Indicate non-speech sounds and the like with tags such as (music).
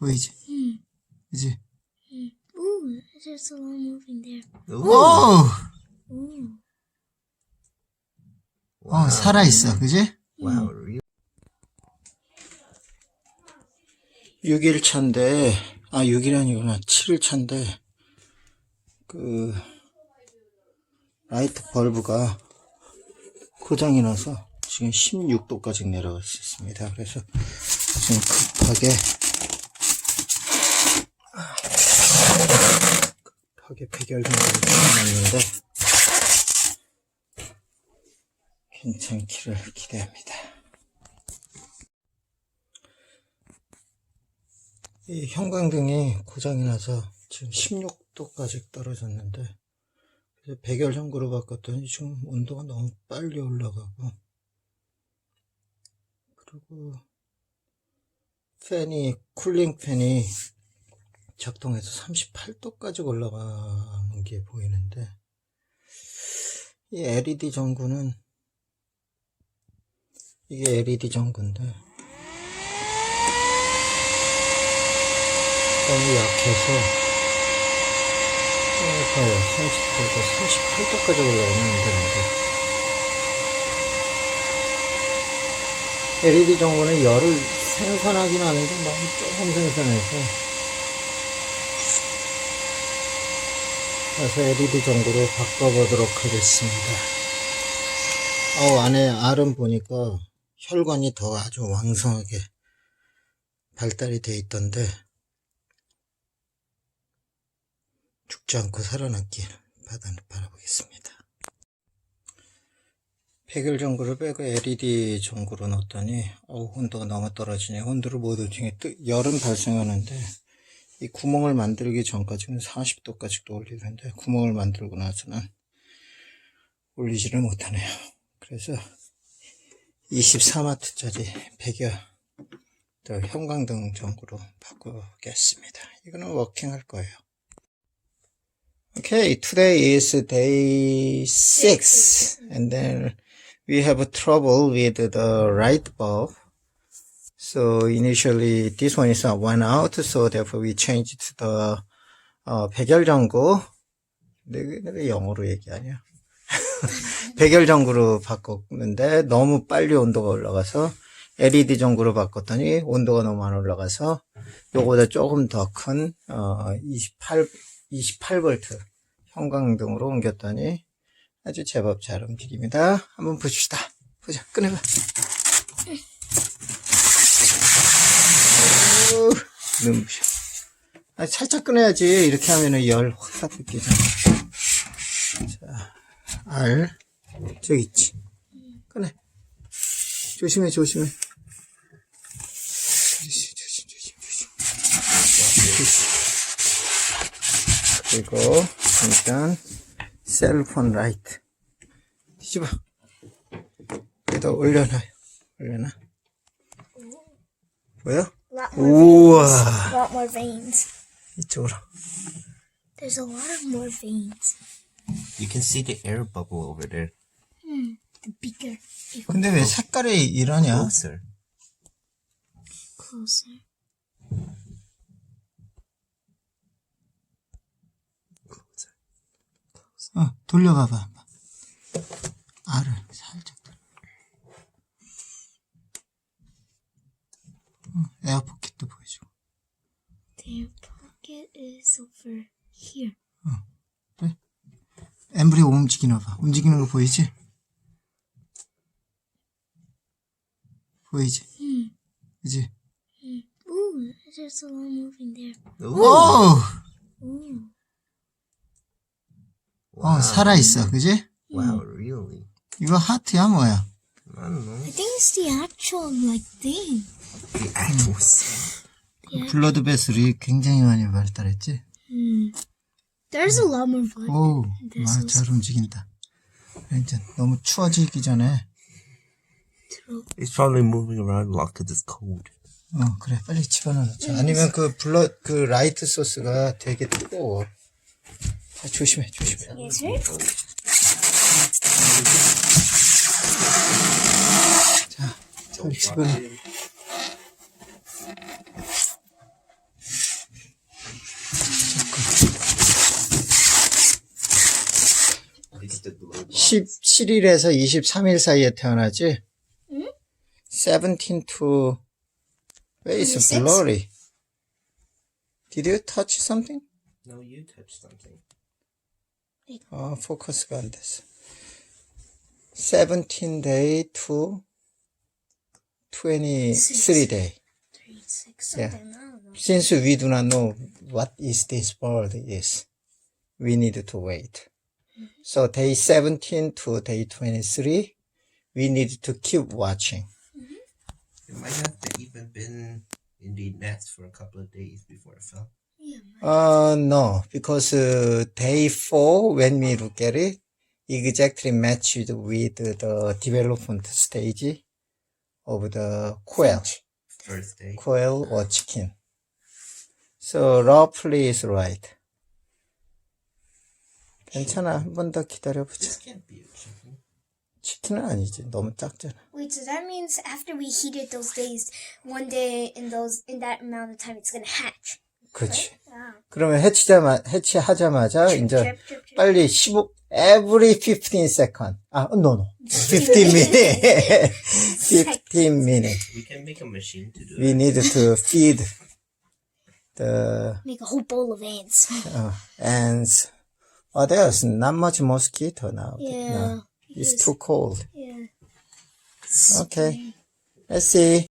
보이지? Hmm. 그지? Ooh, there's a lot moving there. 오! Ooh. 어, 살아있어. 그지? Wow, really? 6일 차인데, 아, 6일 아니구나. 7일 차인데, 그, 라이트 벌브가 고장이 나서 지금 16도까지 내려갔었습니다. 그래서 지금 급하게, 급하게 폐결 정도를 해놨는데, 괜찮기를 기대합니다. 이 형광등이 고장이 나서 지금 16도까지 떨어졌는데 그래서 백열 전구로 바꿨더니 지금 온도가 너무 빨리 올라가고 그리고 팬이 쿨링 팬이 작동해서 38도까지 올라가는 게 보이는데 이 LED 전구는 이게 LED 전구인데 너무 약해서 어, 봐요. 38도 38도까지 올라가면 안 되는데. LED 전구는 열을 생산하긴 하는데 너무 조금 생산해서 그래서 LED 전구로 바꿔보도록 하겠습니다 어 안에 알은 보니까 혈관이 더 아주 왕성하게 발달이 돼 있던데 죽지 않고 살아남길 바라보겠습니다. 백일 전구를 빼고 LED 전구로 넣었더니 어 온도가 너무 떨어지네. 온도를 못 올리니 열은 발생하는데 이 구멍을 만들기 전까지는 40도까지도 올리는데 구멍을 만들고 나서는 올리지를 못하네요. 그래서 24마트짜리 백여 또 형광등 전구로 바꾸겠습니다. 이거는 워킹 할 거예요. Okay, today is day six, and then we have trouble with the right bulb. So initially this one is uh, one out, so therefore we changed to the 어, 백열전구. 내가, 영어로 얘기하냐? 백열전구로 (laughs) 바꿨는데 너무 빨리 온도가 올라가서 LED 전구로 바꿨더니 온도가 너무 안 올라가서 요거보다 조금 더큰 어, 28 28V 형광등으로 옮겼더니 아주 제법 잘 움직입니다. 한번 보시다. 보자. 꺼내봐. 오, 눈부셔. 아, 살짝 꺼내야지. 이렇게 하면은 열 확 느끼잖아. 자, 알. 저기 있지. 꺼내. 조심해, 조심해. 조심, 조심, 조심, 조심. 그리고 일단 셀폰 라이트 뒤집어 여기다 올려놔요 올려놔 보여? 우와. Lot more veins. 이쪽으로 There's a lot of more veins. You can see the air bubble over there. Hmm. The bigger. 근데 왜 색깔이 이러냐 Closer. Closer. 어 돌려봐봐 한번 알을 살짝 돌려 어, 에어포켓도 보여주고 Their pocket is over here. 그래? 엠브리 움직이나 봐 움직이는 거 보이지? 보이지? Hmm. 그지? Ooh, there's a lot moving there. 오! Ooh. 어, 살아있어. 그지? Wow, really? 이거 하트야, 뭐야? I don't know. I think it's the actual like thing. The actual 블러드 베슬이 굉장히 많이 발달했지? Hmm. There's a lot more blood. 오, 아, 잘 움직인다. 이제 너무 추워지기 전에. It's probably moving around a lot because it's cold. 어, 그래, 빨리 집어넣자. 아니면 그 블러, 그 라이트 소스가 되게 뜨거워. 자, 조심해, 조심해. 자, 잘 집어넣어. 27일에서 23일 사이에 태어나지? 응? 17 to, 26? blurry? Did you touch something? No, you touched something. 아, 포커스가 안 됐어. 17 day to 23 day. Three, six, Yeah. I don't know. Since we do not know what is this bird is, we need to wait. So day 17 to day 23, we need to keep watching. It might have even been in the nest for a couple of days before it fell. Uh, no, because uh, day 4, when we look at it, exactly matched with the development stage of the quail. First day. quail or chicken. So roughly is right. 괜찮아. 한 번 더 기다려보자. 치킨은 아니지. 너무 작잖아. Wait, so that means after we heat it those days, one day in those in that amount of time, it's gonna hatch. 그렇지. 그러면 해치자마, 해치하자마자 이제. 빨리 15, every 15 second. 아, no, no. 15 minute. 15 minute. We can make a machine to do We need to feed the Make a whole bowl of ants. uh, ants. Oh, there's not much mosquito now. Yeah. No, it's too cold. Yeah. Okay. Let's see.